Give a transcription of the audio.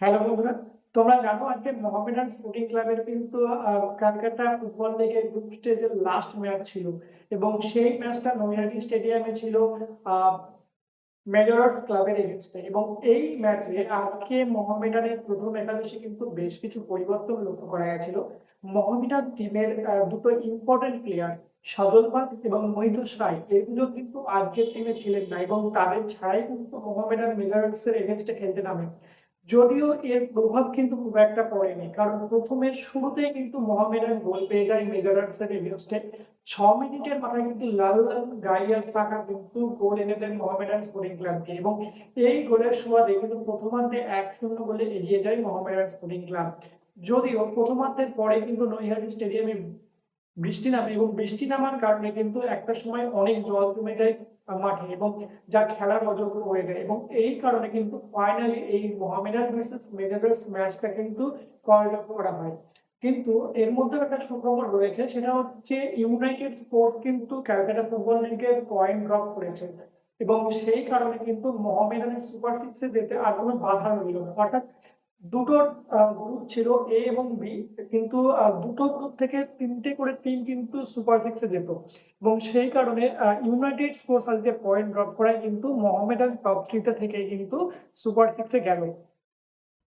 Hello বন্ধুরা, তোমরা জানো আজকে মোহামেডান স্পোর্টিং ক্লাবের কিন্তু ক্যালকাটা ফুটবল লিগের গ্রুপ স্টেজের লাস্ট ম্যাচ ছিল এবং সেই ম্যাচটা নৈহাটি স্টেডিয়ামে ছিল মেজরার্স ক্লাবের এগেনস্টে এবং এই ম্যাচে আজকে মোহামেডানের প্রথম একাদশে কিন্তু বেশ কিছু পরিবর্তন লক্ষ্য করা গেছিল। মোহামেডান টিমের দুটো ইম্পর্টেন্ট প্লেয়ার সজল এবং মহিতোষ রায়, এগুলো কিন্তু আজকের টিমে ছিলেন না এবং তাদের ছাড়াই কিন্তু মোহামেডান মেজরার্স এর এগেনস্টে খেলতে নামে। যদিও এর প্রভাব কিন্তু খুব একটা পড়েনি, কারণ প্রথমের শুরুতেই কিন্তু মোহামেডান গোল পেয়ে যায় এর এগেনস্টে ছ মিনিটের মাথায় কিন্তু লাল গাইয়ার সাকা কিন্তু গোল এনে দেন মোহামেডান স্পোর্টিং ক্লাবকে, এবং এই গোলের সুবাদে কিন্তু প্রথমার্ধে এক শূন্য গোলে এগিয়ে যায় মোহামেডান স্পোর্টিং ক্লাব। যদিও প্রথমার্ধের পরে কিন্তু নৈহাটি স্টেডিয়ামে বৃষ্টি নামে এবং বৃষ্টি নামার কারণে কিন্তু একটা সময় অনেক জল জমে যায় মাঠে এবং যা খেলার অযোগ্য হয়ে যায় এবং এই কারণে কিন্তু ফাইনালি এই মোহামেডান ভার্সেস মেজার্স ম্যাচটা কিন্তু কোয়ালিফাই করা হয়। কিন্তু এর মধ্যে একটা সুখবর রয়েছে, সেটা হচ্ছে ইউনাইটেড স্পোর্টস কিন্তু ক্যালকাটা ফুটবল লিগের পয়েন্ট ড্রপ করেছে এবং সেই কারণে কিন্তু মোহামেডানের সুপার সিক্সে যেতে আর কোনো বাধা রইল না। অর্থাৎ দুটো গ্রুপ ছিল এ এবং বি কিন্তু দুটো গ্রুপ থেকে তিনটে করে টিম কিন্তু সুপার সিক্সে যেত। এবং সেই কারণে ইউনাইটেড স্পোর্টস আজকে পয়েন্ট ড্রপ করায় কিন্তু মোহামেডান টপ থ্রিতে থেকে কিন্তু সুপার সিক্সে গেল।